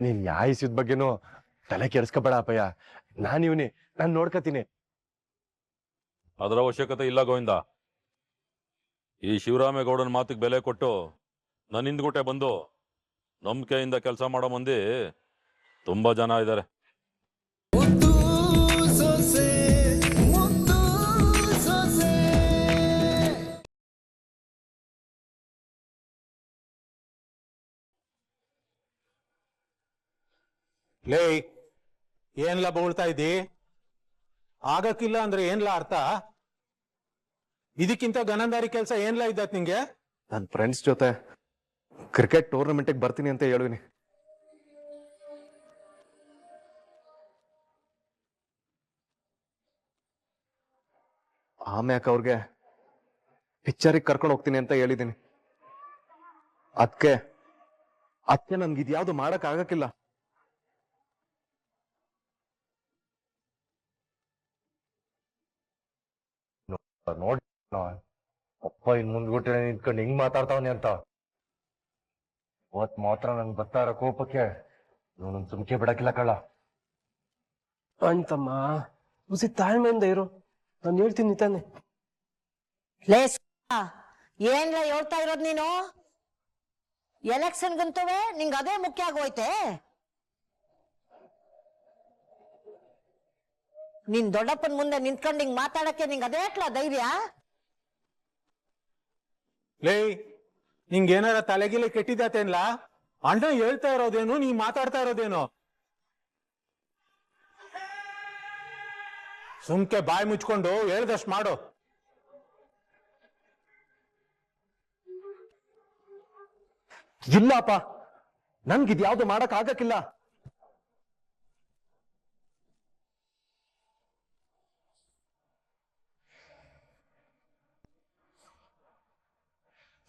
ನೀನ್ ನ್ಯಾಯಿಸಿದ ಬಗ್ಗೆನೂ ತಲೆ ಕೆಡಿಸ್ಕೋಬೇಡ ಅಪ್ಪಯ್ಯ. ನಾನ್ ಇವ್ನಿ ನಾನ್ ನೋಡ್ಕತೀನಿ. ಅದರ ಅವಶ್ಯಕತೆ ಇಲ್ಲ ಗೋವಿಂದ. ಈ ಶಿವರಾಮೇಗೌಡನ ಮಾತಿಗೆ ಬೆಲೆ ಕೊಟ್ಟು ನನ್ನ ಹಿಂದ್ಗುಟೆ ಬಂದು ನಂಬಿಕೆಯಿಂದ ಕೆಲಸ ಮಾಡೋ ಮಂದಿ ತುಂಬಾ ಜನ ಇದ್ದಾರೆ ಲೇ ಏನ್ಲ ಬೋಳ್ತಾ ಇದ್ದಿ? ಆಗಕ್ಕಿಲ್ಲ ಅಂದ್ರೆ ಏನ್ಲ ಅರ್ಥ? ಇದಕ್ಕಿಂತ ಗನಂದಾರಿ ಕೆಲಸ ಏನ್ಲ ಇದ್ದತ್ ನಿಂಗೆ? ನನ್ ಫ್ರೆಂಡ್ಸ್ ಜೊತೆ ಕ್ರಿಕೆಟ್ ಟೂರ್ನಮೆಂಟಿಗೆ ಬರ್ತೀನಿ ಅಂತ ಹೇಳುವಿನಿ. ಆಮ್ಯಾಕ ಅವ್ರಿಗೆ ಪಿಕ್ಚರಿಗೆ ಕರ್ಕೊಂಡು ಹೋಗ್ತೀನಿ ಅಂತ ಹೇಳಿದೀನಿ. ಅದಕ್ಕೆ ಅದಕ್ಕೆ ನನ್ಗೆ ಇದ್ಯಾವ್ದು ಮಾಡಕ್ ನೋಡಿ ಅಪ್ಪ ಇನ್ ಮುಂದ್ಗುಟ್ಟೆ ನಿಂತ್ಕೊಂಡು ಹಿಂಗ್ ಮಾತಾಡ್ತಾವನೆ ಅಂತ. ಅವತ್ ಮಾತ್ರ ನಂಗೆ ಬರ್ತಾ ಇರೋ ಕೋಪಕ್ಕೆ. ಇವನು ಸುಮ್ಕೆ ಬಿಡಕ್ಕಿಲ್ಲ ಕಳ್ಳ. ಅಂತಮ್ಮ ಉಸಿ ತಾಳ್ಮೆಯಿಂದ ಇರು. ನಾನು ಹೇಳ್ತೀನಿ ತಾನೆ. ಲೇ ಏನ್ಲ ಹೇಳ್ತಾ ಇರೋದ್ ನೀನು? ಎಲೆಕ್ಷನ್ಗಂತವೇ ನಿಂಗ್ ಅದೇ ಮುಖ್ಯ ಆಗೋಯ್ತೆ? ನಿನ್ ದೊಡ್ಡಪ್ಪನ ಮುಂದೆ ನಿಂತ್ಕೊಂಡು ಹಿಂಗ್ ಮಾತಾಡಕ್ಕೆ ನಿಂಗ್ ಅದೇಟ್ಲ ಧೈರ್ಯ? ಲೇ, ನಿಂಗೆ ಏನಾರ ತಲೆಗಿಲೆ ಕೆಟ್ಟಿದ್ದಾತೇನ್ಲಾ ಅಣ್ಣ ಹೇಳ್ತಾ ಇರೋದೇನು, ನೀ ಮಾತಾಡ್ತಾ ಇರೋದೇನು? ಸುಮ್ಕೆ ಬಾಯಿ ಮುಚ್ಕೊಂಡು ಹೇಳ್ದಷ್ಟು ಮಾಡು. ಇಲ್ಲಪ್ಪ, ನನ್ಗಿದ್ಯಾವ್ದು ಮಾಡಕ್ ಆಗಕ್ಕಿಲ್ಲ.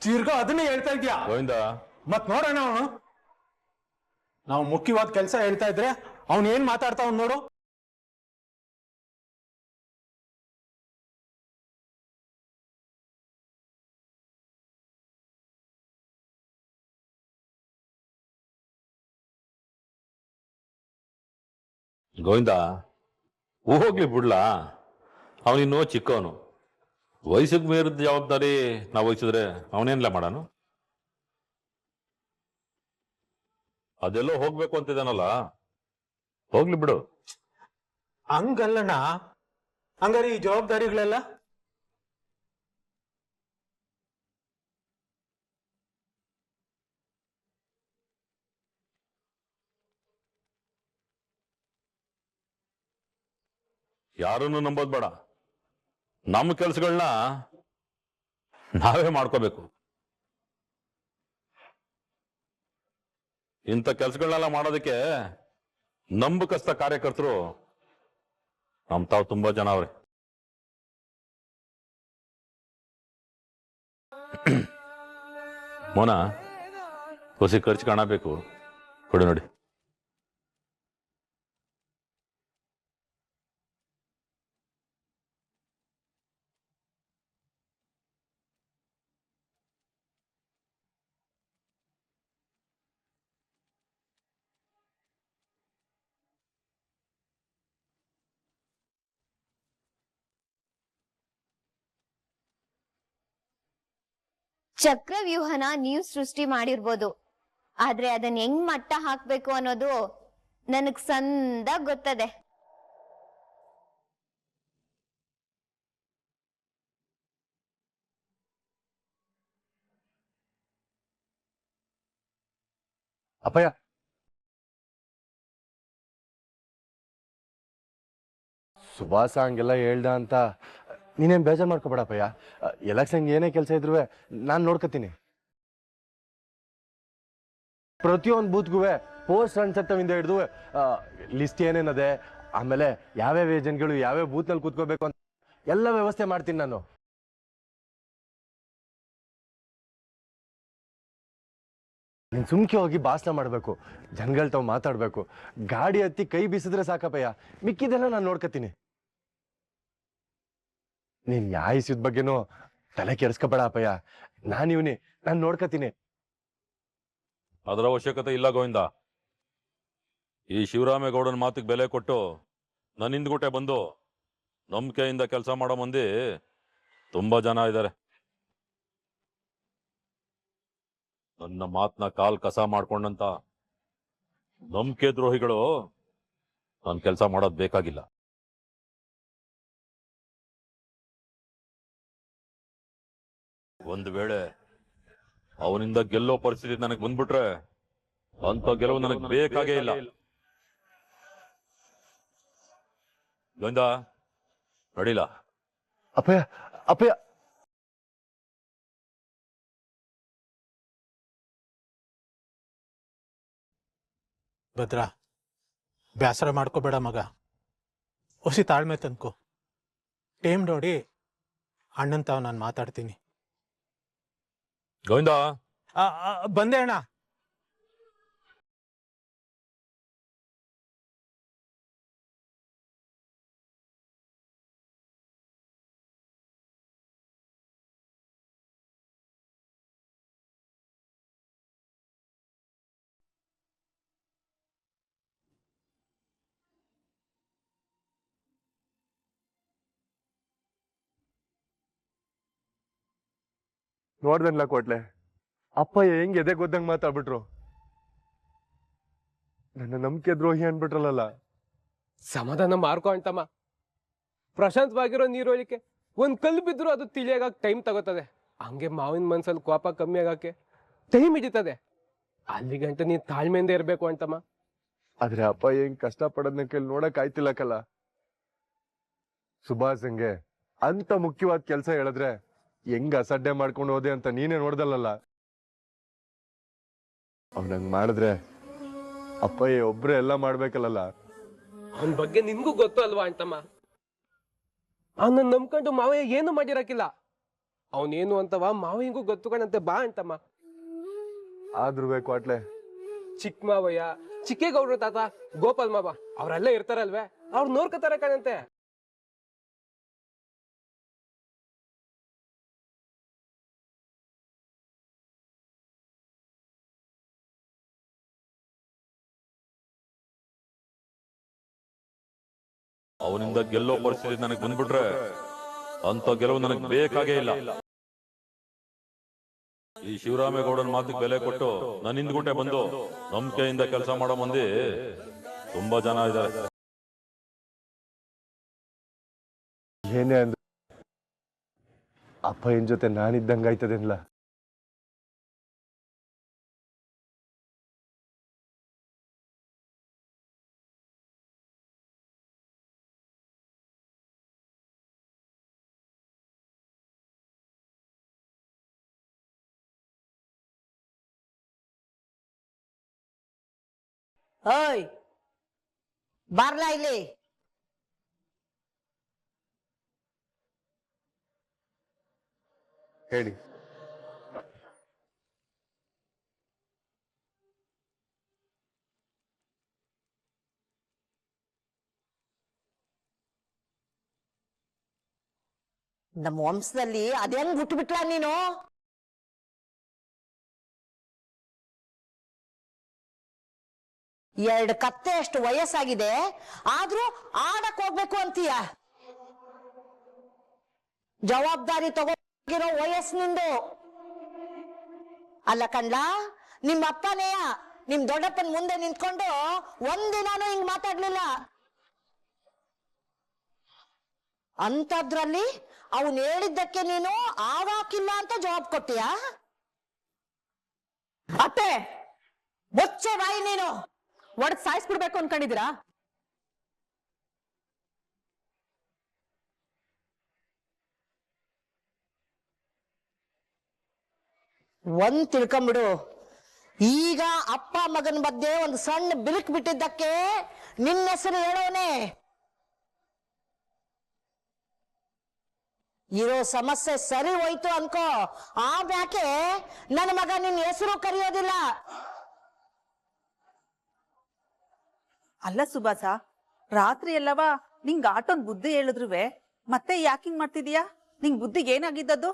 ತಿರ್ಗಾ ಅದನ್ನೇ ಹೇಳ್ತಾ ಇದ್ಯಾ? ಗೋವಿಂದ. ಮತ್ ನೋಡೋಣ ಅವನು. ನಾವು ಮುಖ್ಯವಾದ ಕೆಲಸ ಹೇಳ್ತಾ ಇದ್ರೆ ಅವ್ನ್ ಏನ್ ಮಾತಾಡ್ತಾವ್ ನೋಡು. ಗೋವಿಂದ ಹೋಗ್ಲಿ ಬಿಡ್ಲಾ? ಅವನಿನ್ನೂ ಚಿಕ್ಕವನು. ವಯಸ್ಸಿಗೆ ಮೀರಿದ ಜವಾಬ್ದಾರಿ ನಾವು ವಹಿಸಿದ್ರೆ ಅವನೇನ್ಲ ಮಾಡಾನು? ಅದೆಲ್ಲೋ ಹೋಗ್ಬೇಕು ಅಂತಿದ್ದಾನಲ್ಲ? ಹೋಗ್ಲಿ ಬಿಡು. ಹಂಗಲ್ಲಣ್ಣ. ಹಂಗಾರೆ ಈ ಜವಾಬ್ದಾರಿಗಳೆಲ್ಲ? ಯಾರನ್ನು ನಂಬೋದ್ ಬೇಡ. ನಮ್ಮ ಕೆಲಸಗಳನ್ನ ನಾವೇ ಮಾಡ್ಕೋಬೇಕು. ಇಂಥ ಕೆಲಸಗಳನ್ನೆಲ್ಲ ಮಾಡೋದಕ್ಕೆ ನಂಬಕಸ್ಥ ಕಾರ್ಯಕರ್ತರು ನಮ್ ತಾವು ತುಂಬಾ ಜನ ಅವ್ರೆ. ಮೋನ, ಹೊಸಿ ಖರ್ಚು ಕಾಣಬೇಕು. ಕೊಡಿ ನೋಡಿ. ಚಕ್ರವ್ಯೂಹನ ನೀವು ಸೃಷ್ಟಿ ಮಾಡಿರ್ಬೋದು. ಆದ್ರೆ ಅದನ್ನ ಹೆಂಗ್ ಮಟ್ಟ ಹಾಕ್ಬೇಕು ಅನ್ನೋದು ನನಗ್ ಸಂದ ಗೊತ್ತದೆ. ಅಪ್ಪಯ್ಯ. ಸುಭಾಸ ಹಂಗೆಲ್ಲ ಹೇಳ್ದ ಅಂತ ನೀನೇನ್ ಬೇಜಾರ್ ಮಾಡ್ಕೋಬೇಡ ಅಪ್ಪಯ್ಯ. ಎಲೆಕ್ಷನ್ ಏನೇ ಕೆಲಸ ಇದ್ರು ನಾನ್ ನೋಡ್ಕೋತೀನಿ. ಪ್ರತಿಯೊಂದು ಬೂತ್ಗೂ ಪೋಸ್ಟ್ ಅನ್ಸತ್ತವಿಂದ ಹಿಡಿದು ಲಿಸ್ಟ್ ಏನೇನದೆ, ಆಮೇಲೆ ಯಾವ್ಯಾವ ಏಜೆಂಟ್ಗಳು ಯಾವ್ಯಾವ ಬೂತ್ನಲ್ಲಿ ಕೂತ್ಕೋಬೇಕು ಅಂತ ಎಲ್ಲ ವ್ಯವಸ್ಥೆ ಮಾಡ್ತೀನಿ ನಾನು. ನೀನ್ ಸುಮ್ಕೆ ಹೋಗಿ ಭಾಷಣ ಮಾಡ್ಬೇಕು, ಜನಗಳ ತಾವ್ ಮಾತಾಡ್ಬೇಕು, ಗಾಡಿ ಹತ್ತಿ ಕೈ ಬೀಸಿದ್ರೆ ಸಾಕಪ್ಪಯ್ಯ ಮಿಕ್ಕಿದೆಲ್ಲ ನಾನು ನೋಡ್ಕತೀನಿ. ನೀನ್ ಯಾಯಿಸಿದ ಬಗ್ಗೆನೂ ತಲೆ ಕೆಡಿಸ್ಕೋಬೇಡ ಅಪ್ಪಯ್ಯ. ನಾನು ಇವ್ನಿ, ನಾನು ನೋಡ್ಕತೀನಿ. ಅದರ ಅವಶ್ಯಕತೆ ಇಲ್ಲ ಗೋವಿಂದ. ಈ ಶಿವರಾಮೇಗೌಡನ ಮಾತಿಗೆ ಬೆಲೆ ಕೊಟ್ಟು ನನ್ನ ಬಂದು ನಂಬಿಕೆಯಿಂದ ಕೆಲಸ ಮಾಡೋ ಮಂದಿ ತುಂಬಾ ಜನ ಇದ್ದಾರೆ ನನ್ನ ಮಾತನ್ನ ಕಾಲ್ ಕಸ ಮಾಡ್ಕೊಂಡಂತ ನಂಬಿಕೆ ದ್ರೋಹಿಗಳು ನಾನು ಕೆಲಸ ಮಾಡೋದ್ ಬೇಕಾಗಿಲ್ಲ. ಒಂದು ವೇಳೆ ಅವನಿಂದ ಗೆಲ್ಲೋ ಪರಿಸ್ಥಿತಿ ನನಗೆ ಬಂದ್ಬಿಟ್ರೆ ಅಂತ ಗೆಲುವು ನನಗೆ ಬೇಕಾಗೇ ಇಲ್ಲ. ಗೋವಿಂದ ನಡಿಲ್ಲ ಅಪ್ಪಯ್ಯ ಅಪ್ಪಯ್ಯ. ಭದ್ರ ಬೇಸರ ಮಾಡ್ಕೋಬೇಡ ಮಗ. ಹೊಸಿ ತಾಳ್ಮೆ ತನ್ಕೋ ಟೇಮ್ ನೋಡಿ ಅಣ್ಣನ್ ತಾವ್ ನಾನು ಮಾತಾಡ್ತೀನಿ. ಗೋವಿಂದ? ಬಂದೆ ಅಣ್ಣ. ನೋಡ್ದನ್ಲ ಕೊಟ್ಲೆ. ಅಪ್ಪ ಹೆಂಗ್ ಎದೆ ಗೊತ್ತಂಗ್ ಮಾತಾಡ್ಬಿಟ್ರು. ನನ್ನ ನಂಬಿಕೆ ದ್ರೋಹಿ ಅನ್ಬಿಟ್ರಲ್ಲ ಸಮಾಧಾನ ಮಾರ್ಕೋ ಅಂತಮ್ಮ. ಪ್ರಶಾಂತವಾಗಿರೋ ನೀರೊಳಿಕೆ ಒಂದ್ ಕಲ್ಲು ಬಿದ್ರು ಅದು ತಿಳಿಯಾಗ ಟೈಮ್ ತಗೋತದೆ. ಹಂಗೆ ಮಾವಿನ ಮನ್ಸಲ್ಲಿ ಕೋಪ ಕಮ್ಮಿ ಆಗಕ್ಕೆ ಟೈಮ್ ಹಿಡಿತದೆ. ಅಲ್ಲಿಗಂಟ ನೀನ್ ತಾಳ್ಮೆಯಿಂದ ಇರ್ಬೇಕು ಅಂತಮ್ಮ. ಆದ್ರೆ ಅಪ್ಪ ಹೆಂಗ್ ಕಷ್ಟ ಪಡೋದ್ನ ಕೇಳಿ ನೋಡಕ್ ಆಯ್ತಿಲ್ಲ ಸುಭಾಷ್ ಹಂಗೆ ಅಂತ ಮುಖ್ಯವಾದ ಕೆಲ್ಸ ಹೇಳಿದ್ರೆ ಹೆಂಗ್ ಅಸಡ್ಡೆ ಮಾಡ್ಕೊಂಡು ಹೋದೆ ಅಂತ ನೀನೇ ನೋಡ್ದಲ್ಲ ಅವ್ನಂಗ್ ಮಾಡಿದ್ರೆ ಅಪ್ಪಯ್ಯ ಒಬ್ರೆ ಎಲ್ಲ ಮಾಡ್ಬೇಕಲ್ಲ ಅವನ್ ಬಗ್ಗೆ ನಿನ್ಗೂ ಗೊತ್ತು ಅಲ್ವಾ ಅಂತಮ್ಮ ಅವ್ನ ನಂಬ್ಕೊಂಡು ಮಾವಯ್ಯ ಏನು ಮಾಡಿರಕಿಲ್ಲ ಅವನೇನು ಅಂತವ ಮಾವಯ್ಯಂಗೂ ಗೊತ್ತು ಕಣಂತೆ ಬಾ ಅಂತಮ್ಮ ಆದ್ರೂ ಬೇಕು ಅಟ್ಲೆ ಚಿಕ್ಕ ಮಾವಯ್ಯ ಚಿಕ್ಕೇಗೌಡ್ರ ತಾತ ಗೋಪಾಲ್ ಮಾವ ಅವ್ರೆಲ್ಲ ಇರ್ತಾರಲ್ವೇ? ಅವ್ರು ನೋಡ್ಕೊತಾರೆ ಕಣಂತೆ ಅವನಿಂದ ಗೆಲ್ಲೋ ಪರಿಸ್ಥಿತಿ ನನಗೆ ಬಂದ್ಬಿಟ್ರೆ ಅಂತ ಗೆಲುವು ನನಗೆ ಬೇಕಾಗೇ ಇಲ್ಲ. ಈ ಶಿವರಾಮೇಗೌಡನ ಮಾತಿಗೆ ಬೆಲೆ ಕೊಟ್ಟು ನನ್ನ ಹಿಂದ್ಗುಟೆ ಬಂದು ನಂಬಿಕೆಯಿಂದ ಕೆಲಸ ಮಾಡೋ ಮಂದಿ ತುಂಬಾ ಜನ ಇದ್ದಾರೆ. ಏನೇ ಅಂದ್ರೆ ಅಪ್ಪ ಏನ್ ಜೊತೆ ನಾನಿದ್ದಂಗೆ ಆಯ್ತದೇನ್ಲ ಓಯ್ ಬಾರ್ಲಾ ಇಲ್ಲಿ ಹೇಳಿ ನಮ್ಮ ವಂಶದಲ್ಲಿ ಅದೇನ್ ಬಿಟ್ಬಿಟ್ಲ ನೀನು ಎರಡು ಕತ್ತೆ ಅಷ್ಟು ವಯಸ್ಸಾಗಿದೆ, ಆದ್ರೂ ಆಡಕ್ ಹೋಗ್ಬೇಕು ಅಂತೀಯ? ಜವಾಬ್ದಾರಿ ತಗೋಗಿರೋ ವಯಸ್ಸಿನಿಂದ ಅಲ್ಲ ಕಂಡ ನಿಮ್ಮ ಅಪ್ಪನೇಯ ನಿಮ್ ದೊಡ್ಡಪ್ಪನ ಮುಂದೆ ನಿಂತ್ಕೊಂಡು ಒಂದಿನಾನು ಹಿಂಗ್ ಮಾತಾಡ್ಲಿಲ್ಲ. ಅಂತದ್ರಲ್ಲಿ ಅವನ್ ಹೇಳಿದ್ದಕ್ಕೆ ನೀನು ಆವಾಕಿಲ್ಲ ಅಂತ ಜವಾಬ್ ಕೊಟ್ಟಿಯಾ? ಅತ್ತೆ ಮುಚ್ಚೆ ಬಾಯಿ ನೀನು. ಒಡದ್ ಸಾಯಿಸ್ಬಿಡ್ಬೇಕು ಅನ್ಕೊಂಡಿದ್ದೀರಾ? ಒಂದ್ ತಿಳ್ಕೊಂಬಿಡು. ಈಗ ಅಪ್ಪ ಮಗನ ಮಧ್ಯೆ ಒಂದು ಸಣ್ಣ ಬಿರುಕು ಬಿಟ್ಟಿದ್ದಕ್ಕೆ ನಿನ್ನ ಹೆಸರು ಹೇಳೋನೆ. ಇರೋ ಸಮಸ್ಯೆ ಸರಿ ಹೋಯ್ತು ಅನ್ಕೋ. ಆ ಬ್ಯಾಕೆ ನನ್ನ ಮಗ ನಿನ್ನ ಹೆಸರು ಕರೆಯೋದಿಲ್ಲ? ಅಲ್ಲ ಸುಭಾಸ ರಾತ್ರಿ ಎಲ್ಲವಾ ನಿಂಗ್ ಆಟೋನ್ ಬುದ್ಧಿ ಹೇಳಿದ್ರುವೆ ಮತ್ತೆ ಯಾಕಿಂಗ್ ಮಾಡ್ತಿದೀಯಾ? ನಿಂಗ್ ಬುದ್ಧಿಗೆ ಏನಾಗಿದ್ದದ್ದು?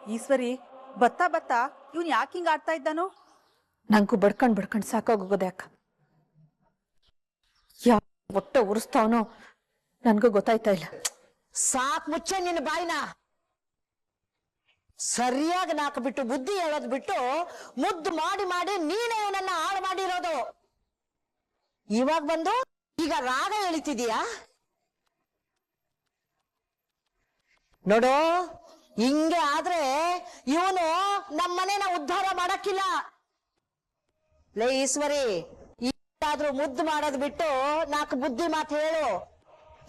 ಈಶ್ವರಿ ಬತ್ತಾ ಬತ್ತಾ ಇವನ್ ಯಾಕಿಂಗ್ ಹಿಂಗ್ ಆಡ್ತಾ ಇದ್ದಾನು? ನಂಗು ಬಡ್ಕಂಡ್ ಬಡ್ಕಂಡ್ ಸಾಕಾಗೋಗದೆ ಅಕ್ಕ. ಯಾವ ಹೊಟ್ಟೆ ಉರಿಸ್ತಾವನೋ? ನನ್ಗೂ ಗೊತ್ತಾಯ್ತಾ ಇಲ್ಲ. ಸಾಕ್ ಮುಚ್ಚೆ ನಿನ್ನ ಬಾಯಿನ. ಸರಿಯಾಗಿ ನಾಕ್ ಬಿಟ್ಟು ಬುದ್ಧಿ ಹೇಳೋದ್ ಬಿಟ್ಟು ಮುದ್ದು ಮಾಡಿ ಮಾಡಿ ನೀನೇ ಇವನನ್ನ ಹಾಳು ಮಾಡಿರೋದು. ಇವಾಗ ಬಂದು ಈಗ ರಾಗ ಎಳಿತಿದೀಯಾ? ನೋಡು ಹಿಂಗೆ ಆದ್ರೆ ಇವನು ನಮ್ಮನೇನ ಉದ್ಧಾರ ಮಾಡಕ್ಕಿಲ್ಲ. ಲೇ ಈಶ್ವರಿ ಈಗಾದ್ರೂ ಮುದ್ದು ಮಾಡೋದ್ ಬಿಟ್ಟು ನಾಲ್ಕು ಬುದ್ಧಿ ಮಾತು ಹೇಳು.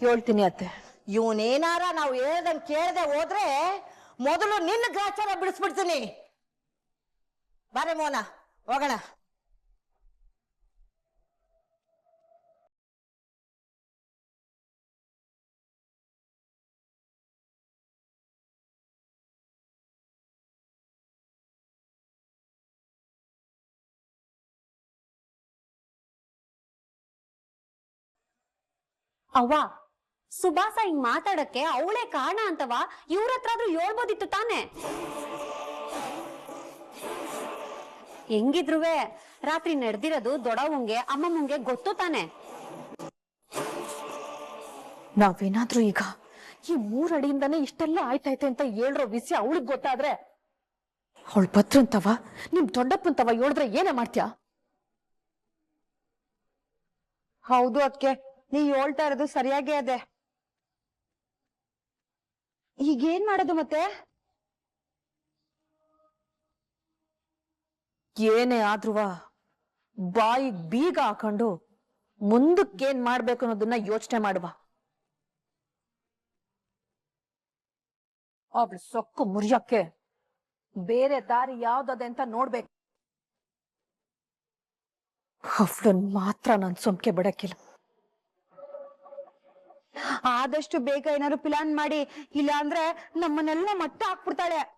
ಹೇಳ್ತೀನಿ ಅತ್ತೆ. ಇವನೇನಾರ ನಾವು ಹೇಳ್ದಂಗ್ ಕೇಳದೆ ಹೋದ್ರೆ ಮೊದಲು ನಿನ್ನ ಗ್ರಾಚಾರ ಬಿಡಿಸ್ಬಿಡ್ತೀನಿ ಬಾರೆ ಮೋನ ಹೋಗೋಣ ಅವ್ವ ಸುಭಾಸ ಹಿಂಗ್ ಮಾತಾಡಕ್ಕೆ ಅವಳೇ ಕಾರಣ ಅಂತವ? ಇವ್ರ ಹತ್ರ ಹೇಳ್ಬೋದಿತ್ತು ತಾನೆ? ಹೆಂಗಿದ್ರುವೆ? ರಾತ್ರಿ ನಡೆದಿರೋದು ದೊಡವಂಗೆ ಅಮ್ಮಮ್ಮಂಗೆ ಗೊತ್ತು ತಾನೆ? ನಾವೇನಾದ್ರೂ ಈಗ ಈ ಮೂರ್ ಅಡಿಯಿಂದಾನೇ ಇಷ್ಟೆಲ್ಲ ಆಯ್ತೈತೆ ಅಂತ ಹೇಳ್ರೋ ವಿಷಯ ಅವಳಿಗೆ ಗೊತ್ತಾದ್ರೆ? ಅವಳು ಭದ್ರಂತವ? ನಿಮ್ ದೊಡ್ಡಪ್ಪಂತವ ಹೇಳಿದ್ರೆ ಏನೇ ಮಾಡ್ತೀಯ? ಹೌದು ಅದಕ್ಕೆ ನೀ ಹೇಳ್ತಾ ಇರೋದು ಸರಿಯಾಗೇ ಅದೆ. ಈಗೇನ್ ಮಾಡೋದು ಮತ್ತೆ? ಏನೇ ಆದ್ರುವ ಬಾಯಿಗ್ ಬೀಗ ಹಾಕೊಂಡು ಮುಂದಕ್ಕೇನ್ ಮಾಡ್ಬೇಕು ಅನ್ನೋದನ್ನ ಯೋಚನೆ ಮಾಡುವ. ಅವಳು ಸೊಕ್ಕು ಮುರಿಯಕ್ಕೆ ಬೇರೆ ದಾರಿ ಯಾವ್ದದೆ ಅಂತ ನೋಡ್ಬೇಕು. ಅವಳನ್ ಮಾತ್ರ ನಾನ್ ಸೊಂಕೆ ಬಿಡಕ್ಕಿಲ್ಲ. ಆದಷ್ಟು ಬೇಗ ಏನಾದ್ರು ಪ್ಲಾನ್ ಮಾಡಿ ಇಲ್ಲ ಅಂದ್ರೆ ನಮ್ಮನ್ನೆಲ್ಲ ಮಟ್ಟ ಹಾಕ್ಬಿಡ್ತಾಳೆ.